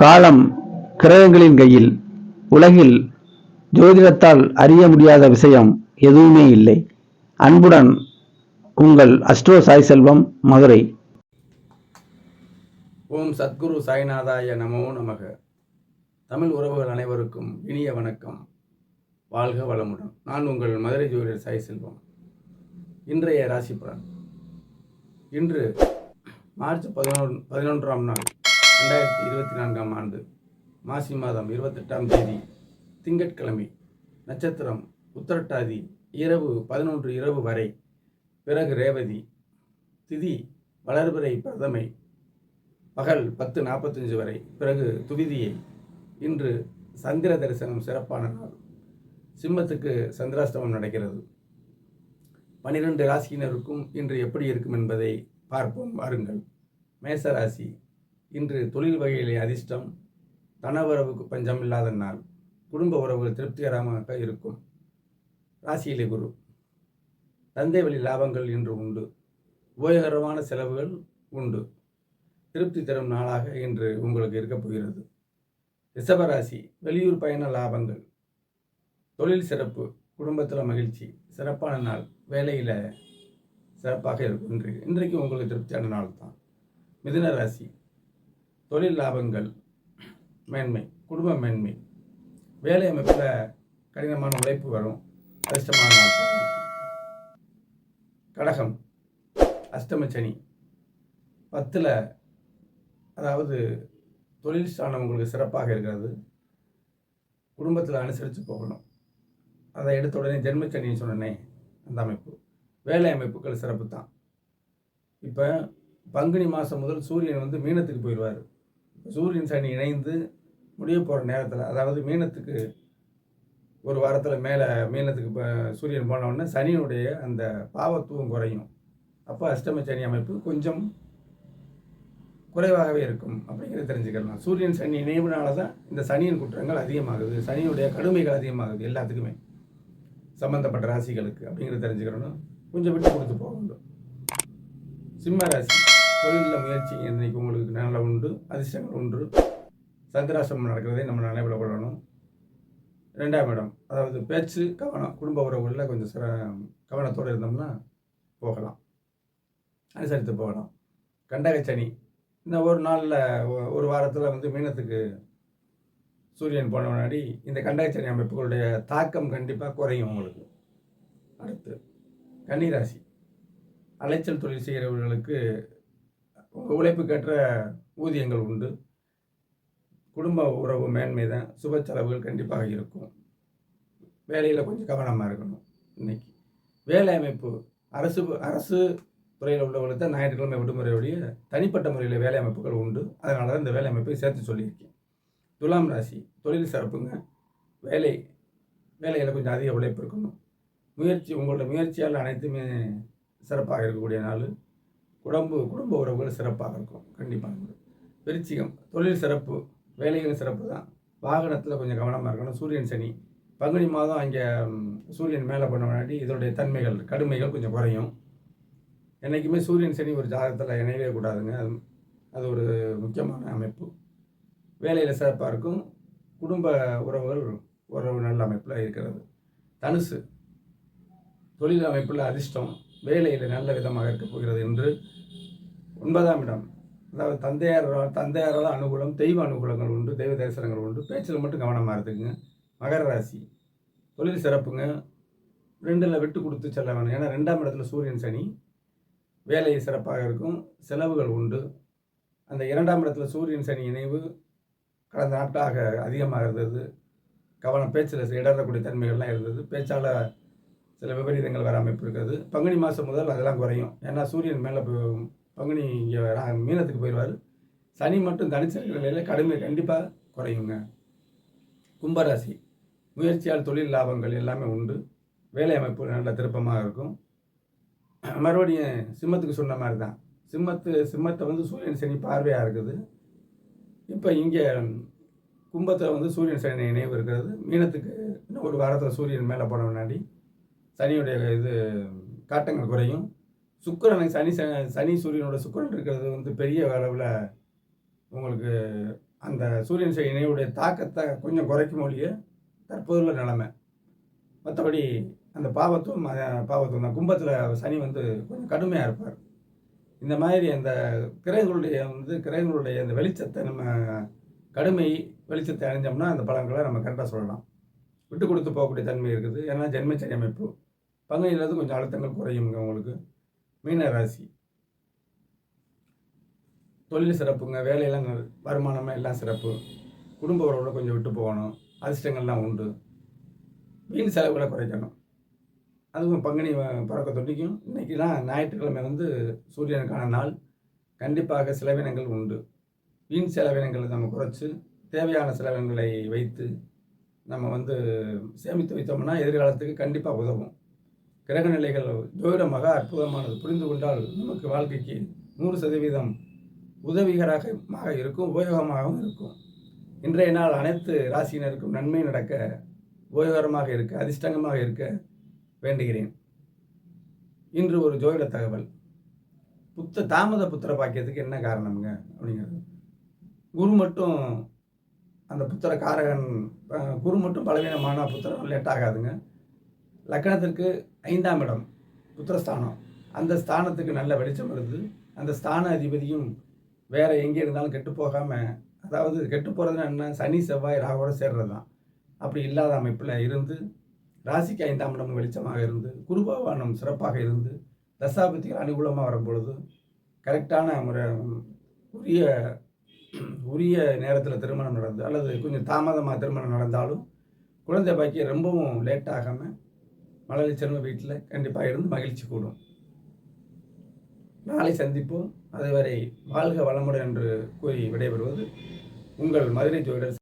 காலம் கிரகங்களின் கையில் உலகில் ஜோதிடத்தால் அறிய முடியாத விஷயம் எதுவுமே இல்லை. அன்புடன் உங்கள் அஸ்ட்ரோ சாய் செல்வம் மதுரை. ஓம் சத்குரு சாய்நாதாய நமோ நமக. தமிழ் உறவுகள் அனைவருக்கும் இனிய வணக்கம். வாழ்க வளமுடன். நான் உங்கள் மதுரை ஜோதிடர் சாய் செல்வம். இன்றைய ராசி பலன் இன்று மார்ச் பதினொன்று பதினொன்றாம் நாள். ரெண்டாயிரத்தி இருபத்தி நான்காம் ஆண்டு மாசி மாதம் இருபத்தெட்டாம் தேதி திங்கட்கிழமை நட்சத்திரம் உத்திரட்டாதி இரவு பதினொன்று இரவு வரை. பிறகு ரேவதி திதி வளர்பிறை பிரதமை பகல் பத்து நாற்பத்தஞ்சு வரை. பிறகு துவிதியை இன்று சந்திர தரிசனம் சிறப்பான நாள். சிம்மத்துக்கு சந்திராஷ்டமம் நடக்கிறது. பனிரெண்டு ராசியினருக்கும் இன்று எப்படி இருக்கும் என்பதை பார்ப்போம். வாருங்கள். மேச ராசி இன்று தொழில் வகையிலே அதிர்ஷ்டம் தன உறவுக்கு பஞ்சம் இல்லாத நாள் குடும்ப உறவுகள் திருப்திகரமாக இருக்கும். ராசியிலே குரு தந்தை வழி லாபங்கள் இன்று உண்டு. உபயோகரமான செலவுகள் உண்டு. திருப்தி தரும் நாளாக இன்று உங்களுக்கு இருக்கப் போகிறது. ரிஷபராசி வெளியூர் பயண லாபங்கள். தொழில் சிறப்பு குடும்பத்தில் மகிழ்ச்சி சிறப்பான நாள் வேலையில் சிறப்பாக இருக்கும் இன்றைக்கு இன்றைக்கு உங்களுக்கு திருப்தியான நாள் தான் மிதுன ராசி தொழில் லாபங்கள் மேன்மை குடும்ப மேன்மை. வேலை அமைப்பில் கடினமான உழைப்பு வரும். கஷ்டமான கடகம் அஷ்டமச்சனி பத்தில் அதாவது தொழில் ஸ்தானம் உங்களுக்கு சிறப்பாக இருக்கிறது. குடும்பத்தில் அனுசரித்து போகணும். அதை எடுத்த உடனே ஜென்மச்சனின்னு சொன்னனே அந்த அமைப்பு. வேலை அமைப்புகள் சிறப்பு தான் இப்போ பங்குனி மாதம் முதல் சூரியன் வந்து மீனத்துக்கு போயிடுவார். சூரியன் சனி இணைந்து முடிய போகிற நேரத்தில் அதாவது மீனத்துக்கு ஒரு வாரத்தில் மேலே மீனத்துக்கு இப்போ சூரியன் போனவுடனே சனியினுடைய அந்த பாவத்துவம் குறையும். அப்போ அஷ்டம சனி அமைப்பு கொஞ்சம் குறைவாகவே இருக்கும் அப்படிங்கிறத தெரிஞ்சுக்கலாம். சூரியன் சனி இணைவுனால தான் இந்த சனியின் குற்றங்கள் அதிகமாகுது சனியுடைய கடுமைகள் அதிகமாகுது எல்லாத்துக்குமே. சம்மந்தப்பட்ட ராசிகளுக்கு அப்படிங்கிறத தெரிஞ்சுக்கிறோன்னு கொஞ்சம் விட்டு கொடுத்து போக வேண்டும். சிம்ம ராசி. தொழிலில் முயற்சி இன்றைக்கி உங்களுக்கு நல்ல உண்டு அதிர்ஷ்டங்கள் உண்டு. சந்திராசிரமம் நடக்கிறதை நம்ம நினைவில் கொள்ளணும் ரெண்டாம் இடம் அதாவது பேச்சு கவனம் குடும்ப உறவுகளில் கொஞ்சம் சிற கவனத்தோடு இருந்தோம்னா போகலாம். அனுசரித்து போகலாம். கண்டகச்சனி இந்த ஒரு நாளில் ஒரு வாரத்தில் வந்து மீனத்துக்கு சூரியன் போன முன்னாடி இந்த கண்டகச்சனி அமைப்புகளுடைய தாக்கம் கண்டிப்பாக குறையும் உங்களுக்கு. அடுத்து கன்னிராசி அலைச்சல் தொழில் செய்கிறவர்களுக்கு உங்கள் உழைப்புக்கேற்ற ஊதியங்கள் உண்டு. குடும்ப உறவு மேன்மை தான். சுப செலவுகள் கண்டிப்பாக இருக்கும். வேலையில் கொஞ்சம் கவனமாக இருக்கணும் இன்னைக்கு. வேலை அமைப்பு. அரசு அரசு துறையில் உள்ளவர்களுக்கு தான் ஞாயிற்றுக்கிழமை விடுமுறையுடைய தனிப்பட்ட முறையில் வேலை அமைப்புகள் உண்டு. அதனால தான் இந்த வேலை அமைப்பை சேர்த்து சொல்லியிருக்கேன். துலாம் ராசி. தொழில் சிறப்புங்க. வேலை வேலையில் கொஞ்சம் அதிக உழைப்பு இருக்கணும். முயற்சி உங்களோட முயற்சியால் அனைத்துமே சிறப்பாக இருக்கக்கூடிய நாள். குடும்ப குடும்ப உறவுகள் சிறப்பாக இருக்கும். கண்டிப்பாக. விருச்சிகம் தொழில் சிறப்பு வேலைகள் சிறப்பு தான். வாகனத்தில் கொஞ்சம் கவனமாக இருக்கணும். சூரியன் சனி. பங்குனி மாதம் அங்கே சூரியன் மேலே பண்ண முன்னாடி இதனுடைய தன்மைகள் கடுமைகள் கொஞ்சம் குறையும். என்றைக்குமே சூரியன் சனி ஒரு ஜாதகத்தில் இணையவே கூடாதுங்க. அது அது ஒரு முக்கியமான அமைப்பு. வேலையில் சிறப்பாக இருக்கும். குடும்ப உறவுகள் உறவு நல்ல அமைப்பில் இருக்கிறது. தனுசு. தொழில் அமைப்பில் அதிர்ஷ்டம். வேலையில் நல்ல விதமாக இருக்கப் போகிறது என்று ஒன்பதாம் இடம். அதாவது தந்தையார் தந்தையாரால் அனுகூலம் தெய்வ அனுகூலங்கள் உண்டு தெய்வ தரிசனங்கள் உண்டு. பேச்சில் மட்டும் கவனமாக இருக்குங்க மகர ராசி. தொழில் சிறப்புங்க. ரெண்டில் விட்டு கொடுத்து செல்ல வேணும். ஏன்னா ரெண்டாம் இடத்துல சூரியன் சனி. வேலை சிறப்பாக இருக்கும். செலவுகள் உண்டு. அந்த இரண்டாம் இடத்துல சூரியன் சனி இணைவு கடந்த நாட்களாக அதிகமாக இருந்தது. கவனம் பேச்சில் இடறக்கூடிய தன்மைகள்லாம் இருந்தது. பேச்சால் சில விபரீதங்கள் வர அமைப்பு இருக்கிறது? பங்குனி மாதம் முதல் அதெல்லாம் குறையும். ஏன்னா சூரியன் மேலே பங்குனி இங்கே மீனத்துக்கு போயிடுவார். சனி மட்டும் தனிச்சிருக்கிற நிலையில் கடுமை கண்டிப்பாக குறையுங்க. கும்பராசி. முயற்சியால் தொழில் லாபங்கள் எல்லாமே உண்டு. வேலை அமைப்பு நல்ல திருப்பமாக இருக்கும். மறுபடியும் சிம்மத்துக்கு சொன்ன மாதிரி தான். சிம்மத்து சிம்மத்தை வந்து சூரியன் சனி பார்வையாக இருக்குது. இப்போ இங்கே கும்பத்தில் வந்து சூரியன் சனி நினைவு இருக்கிறது. மீனத்துக்கு இன்னும் ஒரு வாரத்தில் சூரியன் மேலே போன முன்னாடி சனியுடைய இது காட்டங்கள் குறையும். சுக்கிரன் சனி சனி சூரியனோட சுக்கரன் இருக்கிறது வந்து பெரிய அளவில் உங்களுக்கு அந்த சூரியன் இணையுடைய தாக்கத்தை கொஞ்சம் குறைக்கும் ஒழிய தற்போதுள்ள நிலைமை. மற்றபடி அந்த பாவத்தும் பாவத்தும் தான். கும்பத்தில் சனி வந்து கொஞ்சம் கடுமையாக இருப்பார். இந்த மாதிரி அந்த கிரகங்களுடைய வந்து கிரகங்களுடைய அந்த வெளிச்சத்தை நம்ம கடுமை வெளிச்சத்தை அணிஞ்சோம்னா அந்த பலன்களை நம்ம கரெக்டாக சொல்லலாம். விட்டு கொடுத்து போகக்கூடிய தன்மை இருக்குது. ஏன்னா ஜென்மச்சரி அமைப்பு. பங்குனியிலிருந்து கொஞ்சம் அழுத்தங்கள் குறையுங்க உங்களுக்கு. மீன ராசி. தொழில் சிறப்புங்க வேலையெல்லாம் வருமானமாக எல்லாம் சிறப்பு. குடும்ப உறவுகளை கொஞ்சம் விட்டு போகணும் அதிர்ஷ்டங்கள்லாம் உண்டு. வீண் செலவுகளை குறைக்கணும். அதுவும் பங்குனி பிறக்க தொட்டிக்கும் இன்றைக்கிலாம் ஞாயிற்றுக்கிழமை வந்து சூரியனுக்கான நாள். கண்டிப்பாக செலவினங்கள் உண்டு. வீண் செலவினங்களை நம்ம குறைச்சி தேவையான செலவினங்களை வைத்து நம்ம வந்து சேமித்து வைத்தோம்னா எதிர்காலத்துக்கு கண்டிப்பாக உதவும். கிரக நிலைகள் ஜோதிடமாக அற்புதமானது. புரிந்து கொண்டால் நமக்கு வாழ்க்கைக்கு நூறு சதவீதம் உதவிகரமாக இருக்கும் உபயோகமாகவும் இருக்கும். இன்றைய நாள் அனைத்து ராசியினருக்கும் நன்மை நடக்க உபயோகரமாக இருக்க அதிர்ஷ்டங்கமாக இருக்க வேண்டுகிறேன். இன்று ஒரு ஜோதிட தகவல். புத்த தாமத புத்திர பாக்கியத்துக்கு என்ன காரணம்ங்க? அப்படிங்கிறது. குரு மட்டும் அந்த புத்திர காரகன் குரு மட்டும் பலவீனமான புத்திரம் லேட் ஆகாதுங்க லக்னத்திற்கு ஐந்தாம் இடம் புத்திரஸ்தானம். அந்த ஸ்தானத்துக்கு நல்ல வெளிச்சம் வருது அந்த ஸ்தான அதிபதியும் வேறு எங்கே இருந்தாலும் கெட்டு போகாமல் அதாவது கெட்டு போகிறதுனா என்ன? சனி செவ்வாய் ராகோட சேர்றது தான் அப்படி இல்லாத அமைப்பில் இருந்து ராசிக்கு ஐந்தாம் இடம் வெளிச்சமாக இருந்து குருபவானம் சிறப்பாக இருந்து தசாபதிகள் அனுகூலமாக வரும்பொழுது கரெக்டான முறை உரிய உரிய நேரத்தில் திருமணம் நடந்து அல்லது கொஞ்சம் தாமதமாக திருமணம் நடந்தாலும் குழந்தை பாக்கியம் ரொம்பவும் லேட் ஆகாமல் மழலை வீட்டில் கண்டிப்பாக இருந்து மகிழ்ச்சி கூடும். நாளை சந்திப்போம். அதுவரை வாழ்க வளமுடன் என்று கூறி விடைபெறுவது உங்கள் மதுரை ஜோதிடர்